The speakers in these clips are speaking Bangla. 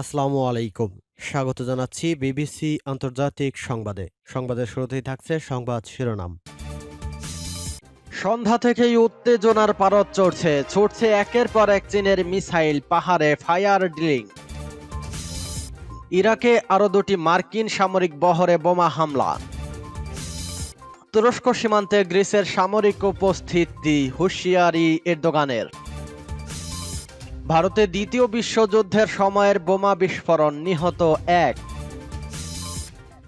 আসসালামু আলাইকুম। স্বাগত জানাচ্ছি বিবিসি আন্তর্জাতিক সংবাদে। সংবাদের শুরুতেই থাকছে সংবাদ শিরোনাম। সন্ধ্যা থেকেই উত্তেজনার পারদ চড়ছে। ছুটছে একের পর এক চীনের মিসাইল, পাহাড়ে ফায়ার ড্রিলিং। ইরাকে আরও দুটি মার্কিন সামরিক বহরে বোমা হামলা। তুরস্ক সীমান্তে গ্রিসের সামরিক উপস্থিতি, হুঁশিয়ারি এরদোগানের। ভারতে দ্বিতীয় বিশ্বযুদ্ধের সময়ের বোমা বিস্ফোরণ, নিহত এক।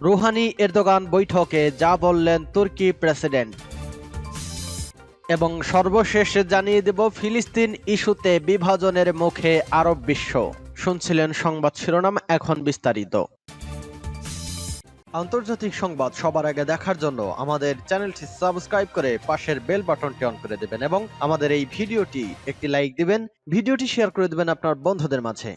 রুহানি এরদোগান বৈঠকে যা বললেন তুর্কি প্রেসিডেন্ট। এবং সর্বশেষ জানিয়ে দেব, ফিলিস্তিন ইস্যুতে বিভাজনের মুখে আরব বিশ্ব। শুনছিলেন সংবাদ শিরোনাম, এখন বিস্তারিত। আন্তর্জাতিক সংবাদ সবার আগে দেখার জন্য আমাদের চ্যানেলটি সাবস্ক্রাইব করে পাশের বেল বাটনটি অন করে দেবেন এবং আমাদের এই ভিডিওটি একটি লাইক দিবেন, ভিডিওটি শেয়ার করে দেবেন আপনার বন্ধুদের মাঝে।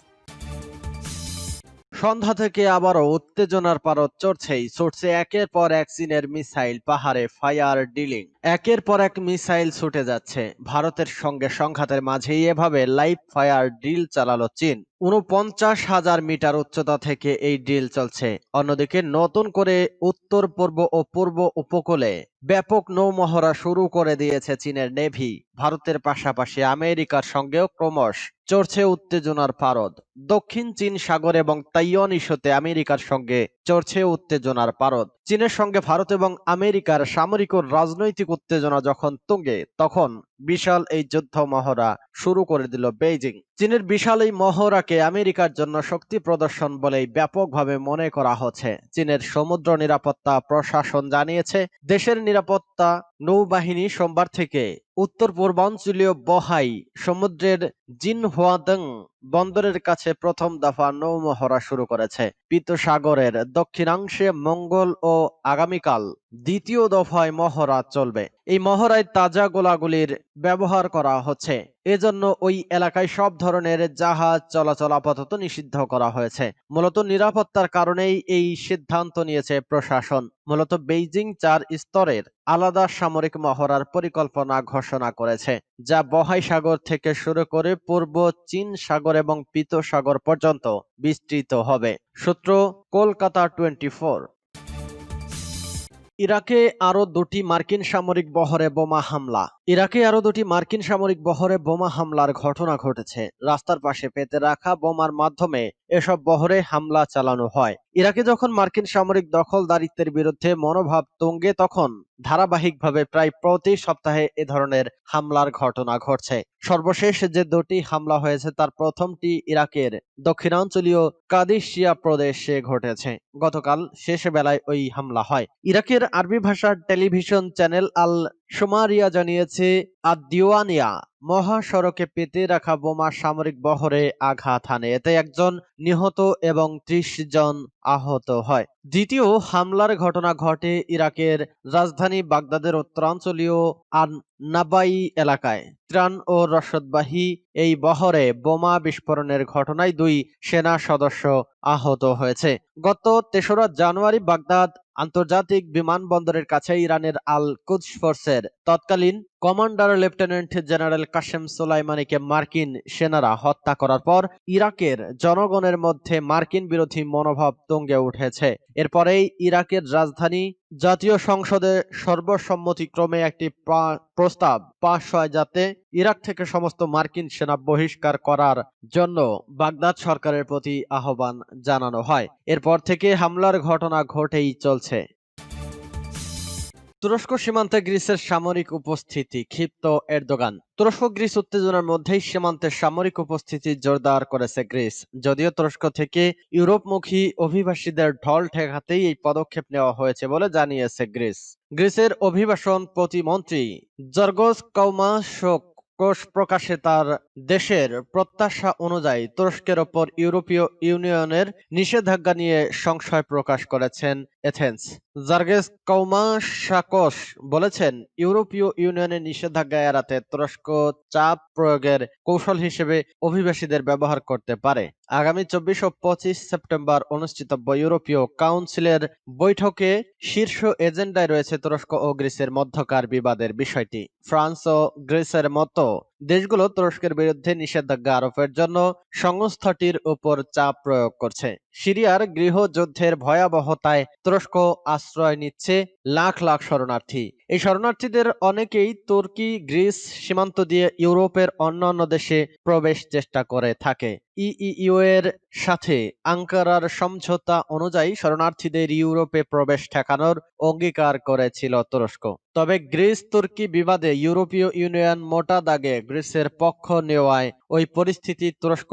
সন্ধ্যা থেকে আবারও উত্তেজনার পারদ চড়ছেই চড়ছে একের পর এক চীনের মিসাইল পাহাড়ে ফায়ার ডিলিং। একের পর এক মিসাইল ছুটে যাচ্ছে। ভারতের সঙ্গে সংঘাতের মাঝেই এভাবে লাইভ ফায়ার ড্রিল চালালো চীন। উনপঞ্চাশ হাজার মিটার উচ্চতা থেকে এই ড্রিল চলছে। অন্যদিকে নতুন করে উত্তর, পূর্ব ও পূর্ব উপকূলে ব্যাপক নৌমহড়া শুরু করে দিয়েছে চীনের নেভি। ভারতের পাশাপাশি আমেরিকার সঙ্গেও ক্রমশ চড়ছে উত্তেজনার পারদ। দক্ষিণ চীন সাগর এবং তাইওয়ান ইস্যুতে আমেরিকার সঙ্গে চড়ছে উত্তেজনার পারদ। চীনের সঙ্গে ভারত এবং আমেরিকার সামরিক ও রাজনৈতিক উত্তেজনা যখন তুঙ্গে, তখন বিশাল এই যুদ্ধ মহড়া শুরু করে দিল বেইজিং। চীনের বিশাল এই মহড়াকে আমেরিকার জন্য শক্তি প্রদর্শন বলেই ব্যাপকভাবে মনে করা হচ্ছে। চীনের সমুদ্র নিরাপত্তা প্রশাসন জানিয়েছে, দেশের নিরাপত্তা নৌবাহিনী সোমবার থেকে উত্তর পূর্বাঞ্চলীয় বহাই সমুদ্রের জিনহুয়াদং বন্দরের কাছে প্রথম দফা নৌমহড়া শুরু করেছে। পিত সাগরের দক্ষিণাংশে মঙ্গল ও আগামীকাল দ্বিতীয় দফায় মহড়া চলবে। এই মহড়ায় তাজা গোলাগুলির ব্যবহার করা হচ্ছে। এজন্য ওই এলাকায় সব ধরনের জাহাজ চলাচল আপাতত নিষিদ্ধ করা হয়েছে। মূলত নিরাপত্তার কারণেই এই সিদ্ধান্ত নিয়েছে প্রশাসন। মূলত বেইজিং চার স্তরের আলাদা সামরিক মহড়ার পরিকল্পনা ঘোষণা করেছে, যা বহাই সাগর থেকে শুরু করে পূর্ব চীন সাগর এবং পিত সাগর পর্যন্ত বিস্তৃত হবে। সূত্র, কলকাতা টোয়েন্টি ইরাকে আরও দুটি মার্কিন সামরিক বহরে বোমা হামলা। ইরাকে আরও দুটি মার্কিন সামরিক বহরে বোমা হামলার ঘটনা ঘটেছে। রাস্তার পাশে পেতে রাখা বোমার মাধ্যমে এসব বহরে হামলা চালানো হয়। ইরাকে যখন মার্কিন সামরিক দখলদারিত্বের বিরুদ্ধে মনোভাব তুঙ্গে, তখন ধারাবাহিকভাবে প্রায় প্রতি সপ্তাহে এ ধরনের হামলার ঘটনা ঘটছে। সর্বশেষ যে দুটি হামলা হয়েছে, তার প্রথমটি ইরাকের দক্ষিণাঞ্চলীয় কাদিসিয়া প্রদেশে ঘটেছে। গতকাল শেষ বেলায় ওই হামলা হয়। ইরাকের আরবি ভাষার টেলিভিশন চ্যানেল আল সোমারিয়া জানিয়েছে, আদিওয়ানিয়া মহাসড়কে পেতে রাখা বোমা সামরিক বহরে আঘাত হানে। এতে একজন নিহত এবং ত্রিশ জন আহত হয়। দ্বিতীয় হামলার ঘটনা ঘটে ইরাকের রাজধানী বাগদাদের উত্তরাঞ্চলীয় আন নাবাই এলাকায়। ত্রাণ ও রসদবাহী এই বহরে বোমা বিস্ফোরণের ঘটনায় দুই সেনা সদস্য আহত হয়েছে। গত তেসরা জানুয়ারি বাগদাদ আন্তর্জাতিক বিমানবন্দরের কাছে ইরানের আল কুদস ফোর্সের তৎকালীন কমান্ডার লেফটেন্যান্ট জেনারেল কাশেম সোলাইমানিকে মার্কিন সেনারা হত্যা করার পর ইরাকের জনগণের মধ্যে মার্কিন বিরোধী মনোভাব তুঙ্গে উঠেছে। এরপরেই ইরাকের রাজধানী জাতীয় সংসদে সর্বসম্মতিক্রমে একটি প্রস্তাব পাশ হয় যাতে ইরাক থেকে সমস্ত মার্কিন সেনা বহিষ্কার করার জন্য বাগদাদ সরকারের প্রতি আহ্বান জানানো হয়। এরপর থেকে হামলার ঘটনা ঘটেই চলছে। তুরস্ক সীমান্তে গ্রিসের সামরিক উপস্থিতি, ক্ষিপ্ত এরদোগান। তুরস্ক গ্রিস উত্তেজনার মধ্যেই সীমান্তের সামরিক উপস্থিতি জোরদার করেছে গ্রিস। যদিও তুরস্ক থেকে ইউরোপমুখী অভিবাসীদের ঢল ঠেকাতেই এই পদক্ষেপ নেওয়া হয়েছে বলে জানিয়েছে গ্রিস। গ্রিসের অভিবাসন প্রতিমন্ত্রী জর্গস কৌমাশোক কোষ প্রকাশে তার দেশের প্রত্যাশা অনুযায়ী তুরস্কের ওপর ইউরোপীয় ইউনিয়নের নিষেধাজ্ঞা নিয়ে সংশয় প্রকাশ করেছেন এথেন্স। জার্গেস কৌমাশাকস বলেছেন, ইউরোপীয় ইউনিয়নের নিষেধাজ্ঞা এড়াতে তুরস্ক চাপ প্রয়োগের কৌশল হিসেবে অভিবাসীদের ব্যবহার করতে পারে। আগামী চব্বিশ ও পঁচিশ সেপ্টেম্বর অনুষ্ঠিতব্য ইউরোপীয় কাউন্সিলের বৈঠকে শীর্ষ এজেন্ডায় রয়েছে তুরস্ক ও গ্রিসের মধ্যকার বিবাদের বিষয়টি। ফ্রান্স ও গ্রিসের মতো দেশগুলো তুরস্কের বিরুদ্ধে নিষেধাজ্ঞা আরোপের জন্য সংস্থাটির উপর চাপ প্রয়োগ করছে। সিরিয়ার গৃহযুদ্ধের ভয়াবহতায় তুরস্ক আশ্রয় নিচ্ছে লাখ লাখ শরণার্থী। এই শরণার্থীদের অনেকেই তুর্কি, গ্রিস সীমান্ত দিয়ে ইউরোপের অন্যান্য দেশে প্রবেশ চেষ্টা করে থাকে। ইইউ এর সাথে আঙ্কারার সমঝোতা অনুযায়ী শরণার্থীদের ইউরোপে প্রবেশ ঠেকানোর অঙ্গীকার করেছিল তুরস্ক। তবে গ্রিস তুর্কি বিবাদে ইউরোপীয় ইউনিয়ন মোটা দাগে গ্রিসের পক্ষ নেওয়ায় ওই পরিস্থিতি তুরস্ক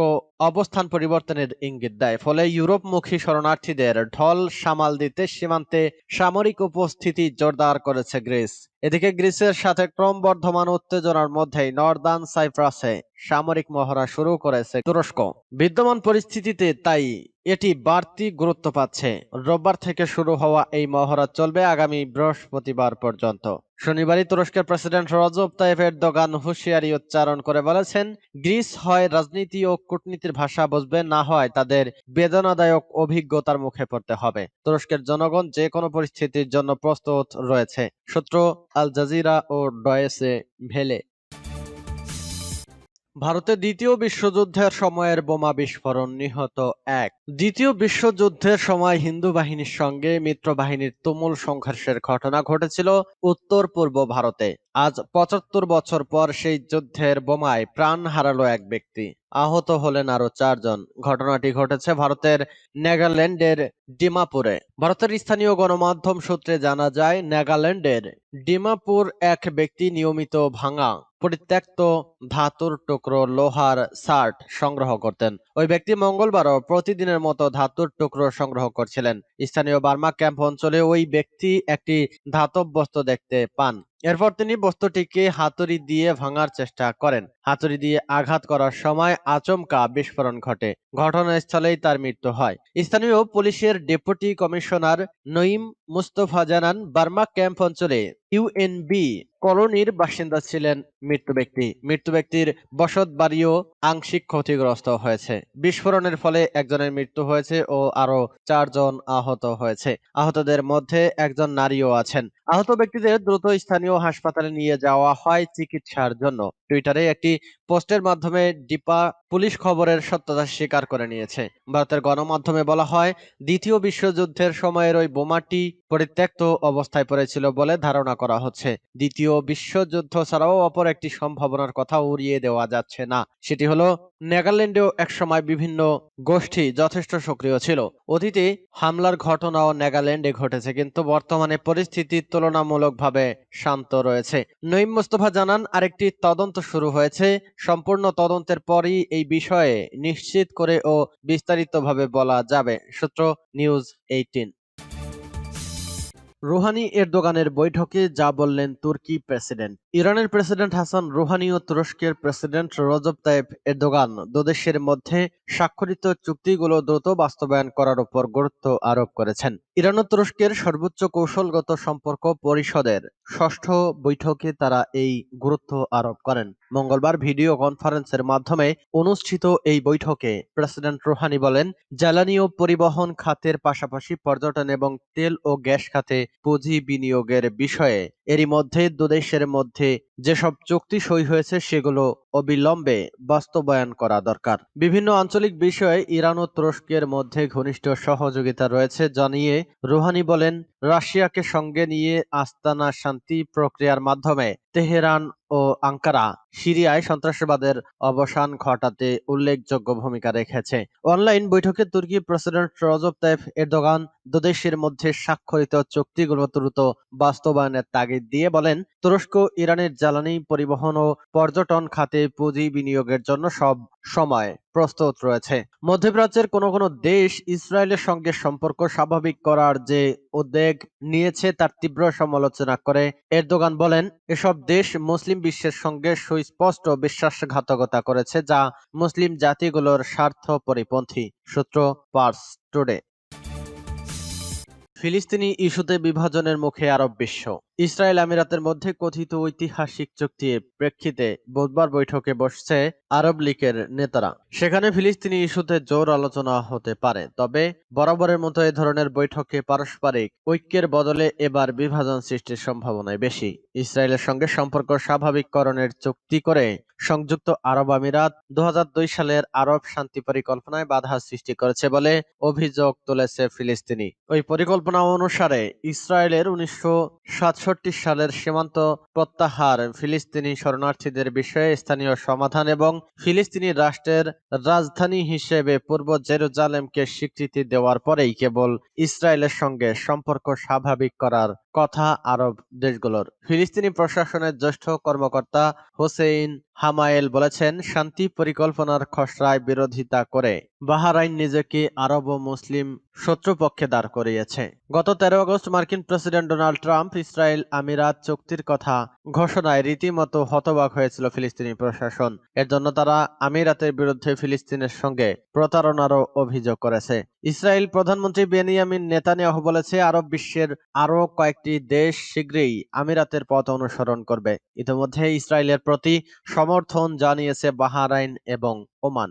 অবস্থান পরিবর্তনের ইঙ্গিত দেয়। ফলে ইউরোপমুখী শরণার্থীদের ঢল সামাল দিতে সীমান্তে সামরিক উপস্থিতি জোরদার করেছে গ্রিস। এদিকে গ্রিসের সাথে ক্রমবর্ধমান উত্তেজনার মধ্যেই নর্দার্ন সাইপ্রাসে সামরিক মহড়া শুরু করেছে তুরস্ক। বিদ্যমান পরিস্থিতিতে তাই এটি বাড়তি গুরুত্ব পাচ্ছে। রোববার থেকে শুরু হওয়া এই মহড়া চলবে আগামী বৃহস্পতিবার পর্যন্ত। শনিবারই তুরস্কের প্রেসিডেন্ট রজব তাইফ এরদোগান হুঁশিয়ারি উচ্চারণ করে বলেছেন, গ্রিস হয় রাজনীতি ও কূটনীতির ভাষা বুঝবে, না হয় তাদের বেদনাদায়ক অভিজ্ঞতার মুখে পড়তে হবে। তুরস্কের জনগণ যে কোনো পরিস্থিতির জন্য প্রস্তুত রয়েছে। সূত্র আল জাজিরা ও ডয়েসে ভেলে। ভারতে দ্বিতীয় বিশ্বযুদ্ধের সময়ের বোমা বিস্ফোরণ নিহত এক। দ্বিতীয় বিশ্বযুদ্ধের সময় হিন্দু বাহিনীর সঙ্গে মিত্র বাহিনীর তুমুল সংঘর্ষের ঘটনা ঘটেছিল উত্তর পূর্ব ভারতে। আজ পঁচাত্তর বছর পর সেই যুদ্ধের বোমায় প্রাণ হারালো এক ব্যক্তি। আহত হলেন আরও চারজন। ঘটনাটি ঘটেছে ভারতের নাগাল্যান্ডের ডিমাপুরে। ভারতের স্থানীয় গণমাধ্যম সূত্রে জানা যায়, নাগাল্যান্ডের ডিমাপুর এক ব্যক্তি নিয়মিত ভাঙা পরিত্যক্ত ধাতুর টুকরো লোহার শার্ট সংগ্রহ করতেন। ওই ব্যক্তি মঙ্গলবারও প্রতিদিনের মতো ধাতুর টুকরো সংগ্রহ করছিলেন। স্থানীয় বার্মা ক্যাম্প অঞ্চলে ওই ব্যক্তি একটি ধাতব বস্তু দেখতে পান। এরপর তিনি বস্তুটিকে হাতুড়ি দিয়ে ভাঙার চেষ্টা করেন। হাতুড়ি দিয়ে আঘাত করার সময় আচমকা বিস্ফোরণ ঘটে। ঘটনাস্থলেই তার মৃত্যু হয়। স্থানীয় পুলিশের ডেপুটি কমিশনার নঈম মুস্তফা জানান, বার্মা ক্যাম্প অঞ্চলে ইউএনবি কলোনির বাসিন্দা ছিলেন মৃত্যু ব্যক্তি। মৃত্যু ব্যক্তির বসত বাড়িও আংশিক ক্ষতিগ্রস্ত হয়েছে। বিস্ফোরণের ফলে একজনের মৃত্যু হয়েছে ও আরও চারজন আহত হয়েছে। আহতদের মধ্যে একজন নারীও আছেন। আহত ব্যক্তিদের দ্রুত স্থানীয় হাসপাতালে নিয়ে যাওয়া হয় চিকিৎসার জন্য। টুইটারে একটি পোস্টের মাধ্যমে ডিপা পুলিশ খবরের সত্যতা স্বীকার করে নিয়েছে। ভারতের গণমাধ্যমে বলা হয়, দ্বিতীয় বিশ্বযুদ্ধের সময়ের ওই বোমাটি পরিত্যক্ত অবস্থায় পড়েছিল বলে ধারণা করা হচ্ছে। দ্বিতীয় বিশ্বযুদ্ধ ছাড়াও অপর একটি সম্ভাবনার কথা উড়িয়ে দেওয়া যাচ্ছে না। সেটি হলো নেগাল্যান্ডেও একসময় বিভিন্ন গোষ্ঠী যথেষ্ট সক্রিয় ছিল। অতীতে হামলার ঘটনাও নেগাল্যান্ডে ঘটেছে, কিন্তু বর্তমানে পরিস্থিতি তুলনামূলকভাবে শান্ত রয়েছে। নঈম মোস্তফা জানান, আরেকটি তদন্ত শুরু হয়েছে। সম্পূর্ণ তদন্তের পরই এই বিষয়ে নিশ্চিত করে ও বিস্তারিতভাবে বলা যাবে। সূত্র নিউজ এইটিন। রুহানি এরদোগানের বৈঠকে যা বললেন তুর্কি প্রেসিডেন্ট। ইরানের প্রেসিডেন্ট হাসান, রুহানি ও তুরস্কের প্রেসিডেন্ট রজব তাইব এরদোগান দুদেশের মধ্যে স্বাক্ষরিত চুক্তিগুলো দ্রুত বাস্তবায়ন করার উপর গুরুত্ব আরোপ করেছেন। ইরান ও তুরস্কের সর্বোচ্চ কৌশলগত সম্পর্ক পরিষদের ষষ্ঠ বৈঠকে তারা এই গুরুত্ব আরোপ করেন। মঙ্গলবার ভিডিও কনফারেন্সের মাধ্যমে অনুষ্ঠিত এই বৈঠকে প্রেসিডেন্ট রুহানি বলেন, জ্বালানি ও পরিবহন খাতের পাশাপাশি পর্যটন এবং তেল ও গ্যাস খাতে পুঁজি বিনিয়োগের বিষয়ে। এরই মধ্যে দুদেশের মধ্যে যেসব চুক্তি সই হয়েছে সেগুলো অবিলম্বে বাস্তবায়ন করা দরকার। বিভিন্ন আঞ্চলিক বিষয়ে ইরান ও তুরস্কের মধ্যে ঘনিষ্ঠ সহযোগিতা রয়েছে জানিয়ে রুহানি বলেন রাশিয়াকে সঙ্গে নিয়ে আস্তানা শান্তি প্রক্রিয়ার মাধ্যমে তেহরান ও আঙ্কারা সিরিয়ায় সন্ত্রাসবাদের অবসান ঘটাতে উল্লেখযোগ্য ভূমিকা রেখেছে। অনলাইন বৈঠকে তুর্কি প্রেসিডেন্ট রজব তাইফ এরদোগান দুদেশের মধ্যে স্বাক্ষরিত চুক্তিগুলো দ্রুত বাস্তবায়নের তাগিদ দিয়ে বলেন, তুরস্ক, ইরানের জ্বালানি পরিবহন ও পর্যটন খাতে পুঁজি বিনিয়োগের জন্য সব সময় প্রস্তুত রয়েছে। মধ্যপ্রাচ্যের কোন কোন দেশ ইসরায়েলের সঙ্গে সম্পর্ক স্বাভাবিক করার যে উদ্যোগ নিয়েছে তার তীব্র সমালোচনা করে। এরদোগান বলেন, এসব দেশ মুসলিম বিশ্বের সঙ্গে সুস্পষ্ট বিশ্বাসঘাতকতা করেছে, যা মুসলিম জাতিগুলোর স্বার্থ পরিপন্থী সূত্র পার্স টুডে। ফিলিস্তিনি ইস্যুতে বিভাজনের মুখে আরব বিশ্ব। ইসরায়েল আমিরাতের মধ্যে কথিত ঐতিহাসিক চুক্তির প্রেক্ষিতে বুধবার বৈঠকে বসছে আরব লীগের নেতারা। সেখানে ফিলিস্তিনি ইস্যুতে জোর আলোচনা হতে পারে, তবে বরাবরের মতো এ ধরনের বৈঠকে পারস্পরিক ঐক্যের বদলে এবার বিভাজন সৃষ্টির সম্ভাবনাই বেশি। ইসরায়েলের সঙ্গে সম্পর্ক স্বাভাবিককরণের চুক্তি করে সংযুক্ত আরব আমিরাত দু হাজার দুই সালের আরব শান্তি পরিকল্পনায় বাধা সৃষ্টি করেছে বলে অভিযোগ তুলেছে ফিলিস্তিনি। ওই পরিকল্পনা অনুসারে ইসরায়েলের উনিশশো সাতষট্টি সালের সীমান্ত প্রত্যাহার ফিলিস্তিনি শরণার্থীদের বিষয়ে স্থানীয় সমাধান এবং ফিলিস্তিনি রাষ্ট্রের রাজধানী হিসেবে পূর্ব জেরুজালেমকে স্বীকৃতি দেওয়ার পরেই কেবল ইসরায়েলের সঙ্গে সম্পর্ক স্বাভাবিক করার কথা আরব দেশগুলোর। ফিলিস্তিনি প্রশাসনের জ্যেষ্ঠ কর্মকর্তা হোসেইন হামায়েল বলেছেন, শান্তি পরিকল্পনার খসড়ায় বিরোধিতা করে বাহারাইন নিজেকে আরব ও মুসলিম শত্রুপক্ষে দাঁড় করিয়েছে। গত তেরো আগস্ট মার্কিন প্রেসিডেন্ট ডোনাল্ড ট্রাম্প ইসরায়েল আমিরাত চুক্তির কথা ঘোষণায় রীতিমতো হতবাক হয়েছিল ফিলিস্তিনি প্রশাসন। এর জন্য তারা আমিরাতের বিরুদ্ধে ফিলিস্তিনের সঙ্গে প্রতারণারও অভিযোগ করেছে। ইসরায়েল প্রধানমন্ত্রী বেনিয়ামিন নেতানিয়াহু বলেছে, আরব বিশ্বের আরও কয়েকটি দেশ শীঘ্রই আমিরাতের পথ অনুসরণ করবে। ইতিমধ্যে ইসরায়েলের প্রতি সমর্থন জানিয়েছে বাহারাইন এবং ওমান।